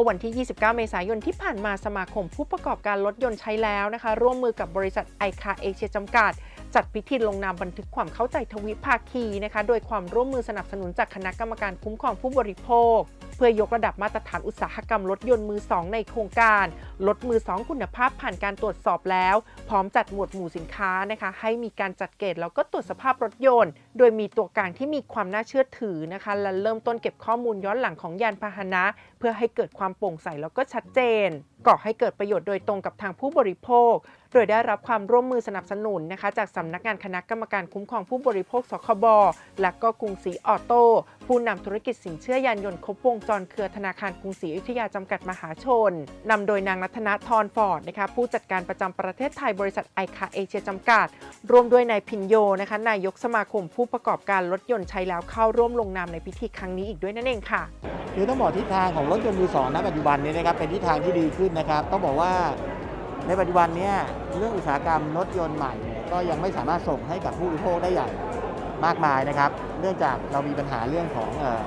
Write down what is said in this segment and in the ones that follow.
ว่อวันที่ 29 เมษายนที่ผ่านมาสมาคมผู้ประกอบการรถยนต์ใช้แล้วนะคะ ร่วมมือกับบริษัทไอคาเอเชียจำกัด จัดพิธีลงนามบันทึกความเข้าใจทวิภาคีนะคะ โดยความร่วมมือสนับสนุนจากคณะกรรมการคุ้มครองผู้บริโภค พื่อยกระดับมาตรฐานอุตสาหกรรมรถยนต์มือ2ในโครงการรถมือ2คุณภาพผ่านการตรวจสอบแล้ว พร้อมจัดหมวดหมู่สินค้านะคะให้มีการจัดเกณฑ์แล้วก็ตรวจสภาพรถยนต์ โดยมีตัวกลางที่มีความน่าเชื่อถือนะคะและเริ่มต้นเก็บข้อมูลย้อนหลังของยานพาหนะ เพื่อให้เกิดความโปร่งใสแล้วก็ชัดเจนก่อให้เกิดประโยชน์โดยตรงกับทางผู้บริโภค โดยได้รับความร่วมมือสนับสนุนนะคะ จากสำนักงานคณะกรรมการคุ้มครองผู้บริโภคสคบและก็กรุงศรีออโต้ ผู้นำธุรกิจสินเชื่อยานยนต์ครบวงจรเครือธนาคารกรุงศรีอยุธยาจำกัดมหาชนนำโดยนางนัทนาทรฟอร์ดนะคะผู้จัดการประจำประเทศไทยบริษัทไอคาเอเชียจำกัดร่วมด้วยนายพินโยนะคะนายกสมาคมผู้ประกอบการรถยนต์ใช้แล้วเข้าร่วมลงนามในพิธีครั้งนี้อีกด้วยนั่นเองค่ะคือต้องบอกทิศทางของรถยนต์มือสองณปัจจุบันนี้นะครับเป็นทิศทางที่ดีขึ้นนะครับต้องบอกว่าในปัจจุบันเนี้เรื่องอุตสาหกรรมรถยนต์ใหม่เนี่ยก็ยังไม่สามารถส่งให้กับผู้บริโภคได้อย่าง มากมายนะครับ เนื่องจากเรามีปัญหาเรื่องของออ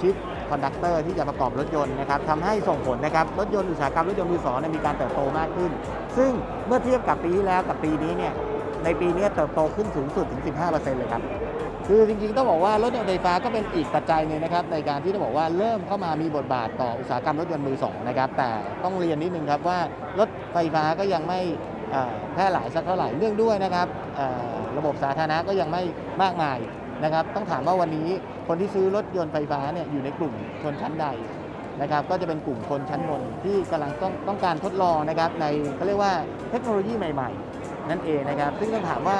ชิปคอนดักเตอร์ที่จะประกอบรถยนต์นะครับทำให้ส่งผลนะครับรถยนต์อุตสาหกรรมรถยนต์มือสองมีการเติบโตมากขึ้น ซึ่งเมื่อเทียบกับปีที่แล้วกับปีนี้เนี่ยในปีนี้เติบโตขึ้นสูงสุดถึง 15%เลยครับคือจริงๆต้องบอกว่ารถยนต์ไฟฟ้าก็เป็นอีกปัจจัยหนึ่งนะครับในการที่ต้องบอกว่าเริ่มเข้ามามีบทบาทต่ออุตสาหกรรมรถยนต์มือสองนะครับแต่ต้องเรียนนิดนึงครับว่ารถไฟฟ้าก็ยังไม่ แพร่หลายสักเท่าไหร่เนื่องด้วยนะครับระบบสาธารณะก็ยังไม่มากมายนะครับต้องถามว่าวันนี้คนที่ซื้อรถยนต์ไฟฟ้าเนี่ยอยู่ในกลุ่มชนชั้นใดนะครับก็จะเป็นกลุ่มคนชั้นบนที่กำลังต้องต้องการทดลองนะครับในเขาเรียกว่าเทคโนโลยีใหม่ ๆ นั่นเองนะครับ ซึ่งต้องถามว่า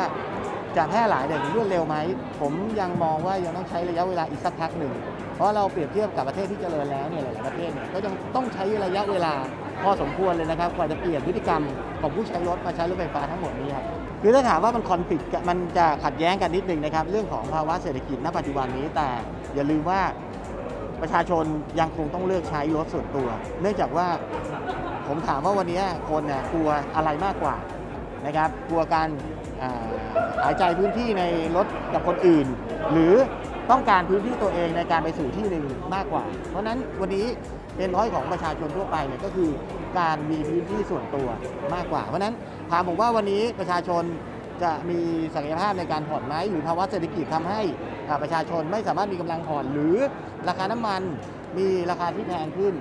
จะแพร่หลายอย่างรวดเร็วไหม ผมยังมองว่ายังต้องใช้ระยะเวลาอีกสักพักหนึ่ง เพราะเราเปรียบเทียบกับประเทศที่เจริญแล้วเนี่ยหลายประเทศเนี่ยก็ยังต้องใช้ระยะเวลา พอสมควรเลยนะครับกว่าจะเปลี่ยนพฤติกรรมของผู้ใช้รถมาใช้รถไฟฟ้าทั้งหมดนี้ครับคือถ้าถามว่ามันคอนฟ lict มันจะขัดแย้งกันนิดนึงนะครับ เรื่องของภาวะเศรษฐกิจณปัจจุบันนี้แต่อย่าลืมว่าประชาชนยังคงต้องเลือกใช้รถส่วนตัว เนื่องจากว่าผมถามว่าวันนี้คนเนี่ยกลัวอะไรมากกว่านะครับ กลัวการหายใจพื้นที่ในรถกับคนอื่น หรือต้องการพื้นที่ตัวเองในการไปสู่ที่หนึ่งมากกว่า เพราะนั้นวันนี้ เป็นร้อยของประชาชนทั่วไปเนี่ยก็คือการมีพื้นที่ส่วนตัวมากกว่า เพราะนั้นถามผมว่าวันนี้ประชาชนจะมีศักยภาพในการผ่อนไหมหรือภาวะเศรษฐกิจทำให้ประชาชนไม่สามารถมีกำลังผ่อน หรือราคาน้ำมันมีราคาที่แพงขึ้น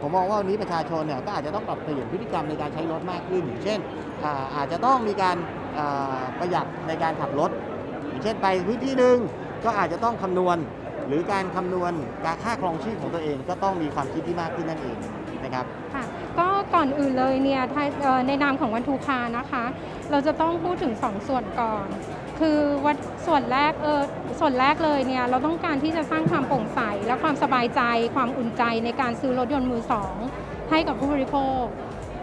ผมมองว่าวันนี้ประชาชนเนี่ยก็อาจจะต้องปรับเปลี่ยนพฤติกรรมในการใช้รถมากขึ้น เช่นอาจจะต้องมีการประหยัดในการขับรถอย่างเช่นไปพื้นที่หนึ่งก็อาจจะต้องคำนวณ หรือการคำนวณการค่าครองชีพของตัวเองก็ต้องมีความคิดที่มากขึ้นนั่นเองนะครับค่ะก็ก่อนอื่นเลยเนี่ยในนามของวันทูคานะคะ เราจะต้องพูดถึง 2 ส่วนก่อน คือวัดส่วนแรกเออส่วนแรกเลยเนี่ยเราต้องการที่จะสร้างความโปร่งใส และความสบายใจ ความอุ่นใจในการซื้อรถยนต์มือสองให้กับผู้บริโภค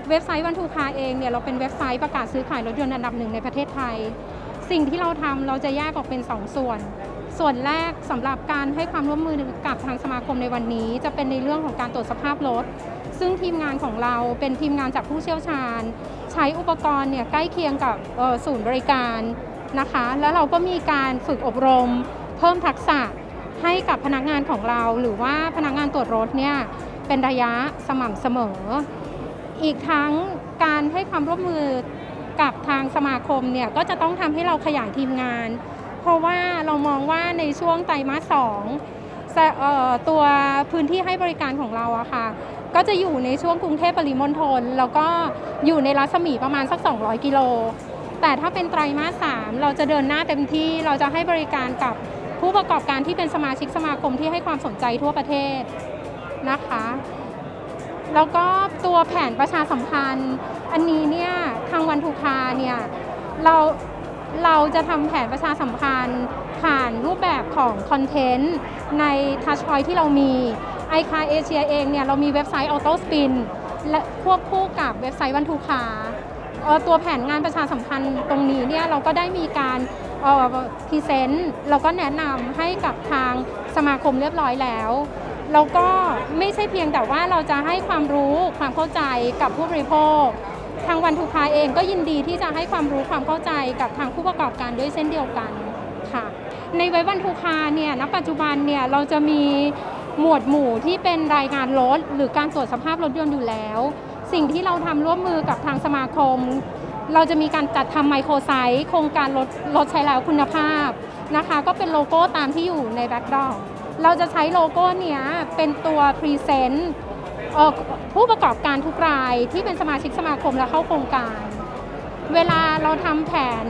เว็บไซต์วันทูคาเองเนี่ยเราเป็นเว็บไซต์ประกาศซื้อขายรถยนต์อันดับหนึ่งในประเทศไทย สิ่งที่เราทำเราจะแยกออกเป็น 2 ส่วน ส่วนแรกสำหรับการให้ความร่วมมือกับทางสมาคมในวันนี้ จะเป็นในเรื่องของการตรวจสภาพรถ ซึ่งทีมงานของเราเป็นทีมงานจากผู้เชี่ยวชาญ ใช้อุปกรณ์เนี่ยใกล้เคียงกับศูนย์บริการนะคะ แล้วเราก็มีการฝึกอบรม เพิ่มทักษะให้กับพนักงานของเรา หรือว่าพนักงานตรวจรถเนี่ยเป็นระยะสม่ำเสมอ อีกทั้งการให้ความร่วมมือกับทางสมาคมเนี่ยก็จะต้องทำให้เราขยายทีมงาน ราะว่าเรามองว่าในช่วงไตรมาสสองตัวพื้นที่ให้บริการของเราอะค่ะ ก็จะอยู่ในช่วงกรุงเทพปริมณฑลแล้วก็อยู่ในรัศมีประมาณสัก 200 กิโล แต่ถ้าเป็นไตรมาสสามเราจะเดินหน้าเต็มที่เราจะให้บริการกับผู้ประกอบการที่เป็นสมาชิกสมาคมที่ให้ความสนใจทั่วประเทศนะคะแล้วก็ตัวแผนประชาสัมพันธ์ อันนี้เนี่ยทางวันทุคาเนี่ยเรา เราจะทำแผนประชาสัมพันธ์ ผ่านรูปแบบของคอนเทนต์ในทัชพอยที่เรามีไอคาเอเชียเองเนี่ยเรามีเว็บไซต์ Auto Spin และควบคู่กับเว็บไซต์วันทุคาตัวแผนงานประชาสัมพันธ์ตรงนี้เนี่ยเราก็ได้มีการพรีเซนต์เราก็แนะนำให้กับทางสมาคมเรียบร้อยแล้วแล้วก็ไม่ใช่เพียงแต่ว่าเราจะให้ความรู้ความเข้าใจกับผู้บริโภค ทางวันทูคาเองก็ยินดีที่จะให้ความรู้ความเข้าใจกับทางผู้ประกอบการด้วยเช่นเดียวกันค่ะ ในเว็บวันทูคาเนี่ยณปัจจุบันเนี่ยเราจะมีหมวดหมู่ที่เป็นรายงานรถหรือการตรวจสภาพรถยนต์อยู่แล้ว สิ่งที่เราทำร่วมมือกับทางสมาคม เราจะมีการจัดทำไมโครไซต์โครงการรถรถใช้แล้วคุณภาพนะคะ ก็เป็นโลโก้ตามที่อยู่ในแบ็กดรอปเราจะใช้โลโก้เนี้ยเป็นตัวพรีเซนต์ ผู้ประกอบการทุกรายที่เป็นสมาชิกสมาคมและเข้าโครงการ เวลาเราทำแผน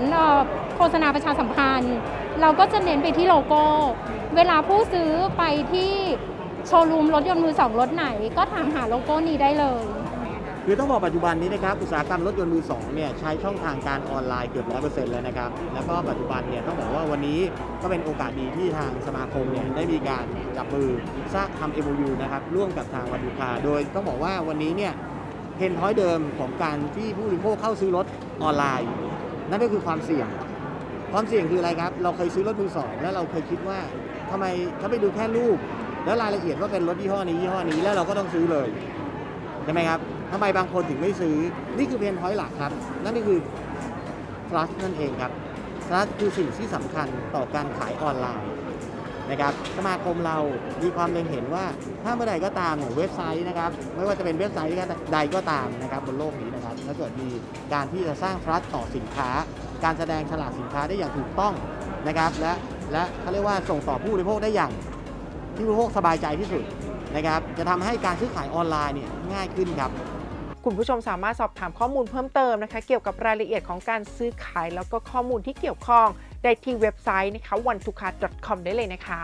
โฆษณาประชาสัมพันธ์ เราก็จะเน้นไปที่โลโก้ เวลาผู้ซื้อไปที่โชว์รูมรถยนต์มือสองรถไหน ก็ถามหาโลโก้นี้ได้เลย คือต้องบอกปัจจุบันนี้นะครับอุตสาหกรรมรถยนต์มือสองเนี่ยใช้ช่องทางการออนไลน์เกือบร้อยเปอร์เซ็นต์แล้วนะครับแล้วก็ปัจจุบันเนี่ยต้องบอกว่าวันนี้ก็เป็นโอกาสดีที่ทางสมาคมเนี่ยได้มีการจับมือสร้างทำ MOU นะครับร่วมกับทางวันดูคาโดยต้องบอกว่าวันนี้เนี่ยเพนพอยต์เดิมของการที่ผู้บริโภคเข้าซื้อรถออนไลน์ นั่นก็คือความเสี่ยง ความเสี่ยงคืออะไรครับ เราเคยซื้อรถมือสองแล้วเราเคยคิดว่าทำไมถ้าไปดูแค่รูป แล้วรายละเอียดว่าเป็นรถยี่ห้อนี้ยี่ห้อนี้แล้วเราก็ต้องซื้อเลยใช่ไหมครับ ทำไมบางคนถึงไม่ซื้อ นี่คือเพนพอยต์หลักครับ นั่นก็คือ trust นั่นเองครับ trust คือสิ่งที่สำคัญต่อการขายออนไลน์นะครับสมาคมเรามีความเล็งเห็นว่าถ้าเมื่อใดก็ตามเนี่ยเว็บไซต์นะครับ ไม่ว่าจะเป็นเว็บไซต์ใดก็ตามนะครับบนโลกนี้นะครับถ้าเกิดมีการที่จะสร้าง trust ต่อสินค้า การแสดงฉลากสินค้าได้อย่างถูกต้องนะครับ และและเขาเรียกว่าส่งต่อผู้บริโภคได้อย่างที่ผู้บริโภคสบายใจที่สุดนะครับ จะทำให้การซื้อขายออนไลน์เนี่ยง่ายขึ้นครับ คุณผู้ชมสามารถสอบถามข้อมูลเพิ่มเติมนะคะ เกี่ยวกับรายละเอียดของการซื้อขายแล้วก็ข้อมูลที่เกี่ยวข้องได้ที่เว็บไซต์นะคะ one to car com ได้เลยนะคะ